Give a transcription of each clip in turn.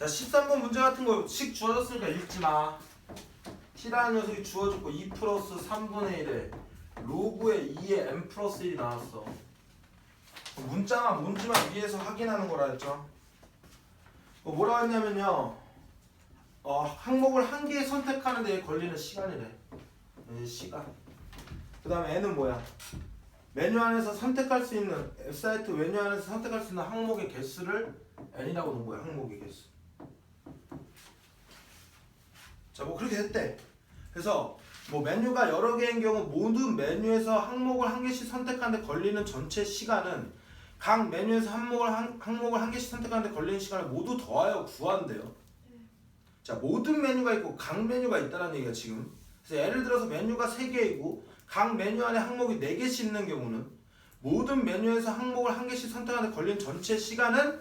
자 13번 문제 같은 거 식 주어졌으니까 읽지 마. t라는 녀석이 주어졌고 2 플러스 3분의 1에 로그의 2에 m 플러스 1이 나왔어. 문자만 문지만 위에서 확인하는 거라 했죠. 어, 뭐라 했냐면요. 어, 항목을 한 개 선택하는 데 걸리는 시간이래. 이 시간. 그 다음에 n은 뭐야? 메뉴 안에서 선택할 수 있는 웹사이트 메뉴 안에서 선택할 수 있는 항목의 개수를 n이라고 놓은 거야. 항목의 개수. 자, 뭐 그렇게 됐대. 그래서 뭐 메뉴가 여러 개인 경우 모든 메뉴에서 항목을 한 개씩 선택하는데 걸리는 전체 시간은 각 메뉴에서 항목을 한, 항목을 한 개씩 선택하는데 걸리는 시간을 모두 더하여 구한대요. 자, 모든 메뉴가 있고 각 메뉴가 있다는 얘기가 지금. 그래서 예를 들어서 메뉴가 3개이고 각 메뉴 안에 항목이 4개씩 있는 경우는 모든 메뉴에서 항목을 한 개씩 선택하는데 걸리는 전체 시간은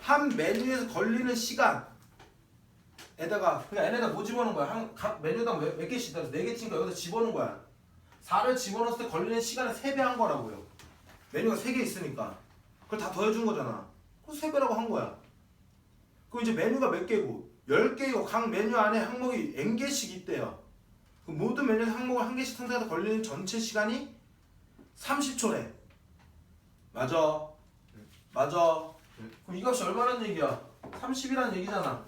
한 메뉴에서 걸리는 시간 에다가 그러니까 n에다 뭐 집어넣은 거야? 한, 각 메뉴당 몇, 몇 개씩 있다. 4개 치니까 여기다 집어넣은 거야. 4를 집어넣었을 때 걸리는 시간을 3배 한 거라고요. 메뉴가 3개 있으니까. 그걸 다 더해준 거잖아. 그래서 3배라고 한 거야. 그럼 이제 메뉴가 몇 개고? 10개이고 각 메뉴 안에 항목이 n개씩 있대요. 그 모든 메뉴에서 항목을 한 개씩 선택하다 걸리는 전체 시간이 30초래. 맞아. 맞아. 그럼 이 값이 얼마란 얘기야? 30이라는 얘기잖아.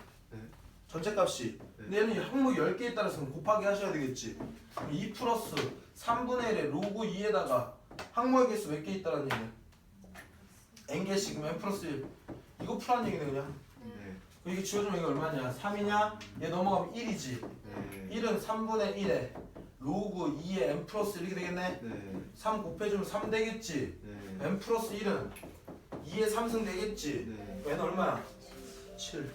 네. 전체 값이. 근데 얘는 이 항목이 10개에 따라서 곱하기 하셔야 되겠지. 그럼 2 플러스 3분의 1에 로그 2에다가 항목의 개수 몇 개 있다는 얘기야? n개씩 그럼 n 플러스 1. 이거 풀라는 얘기네 그냥. 네. 그럼 이게 지워주면 이게 얼마냐? 3이냐? 얘 넘어가면 1이지. 네. 1은 3분의 1에 로그 2에 n 플러스 1 이렇게 되겠네? 네. 3 곱해주면 3 되겠지. 네. n 플러스 1은 2에 3승 되겠지. 네. n 얼마야? 7.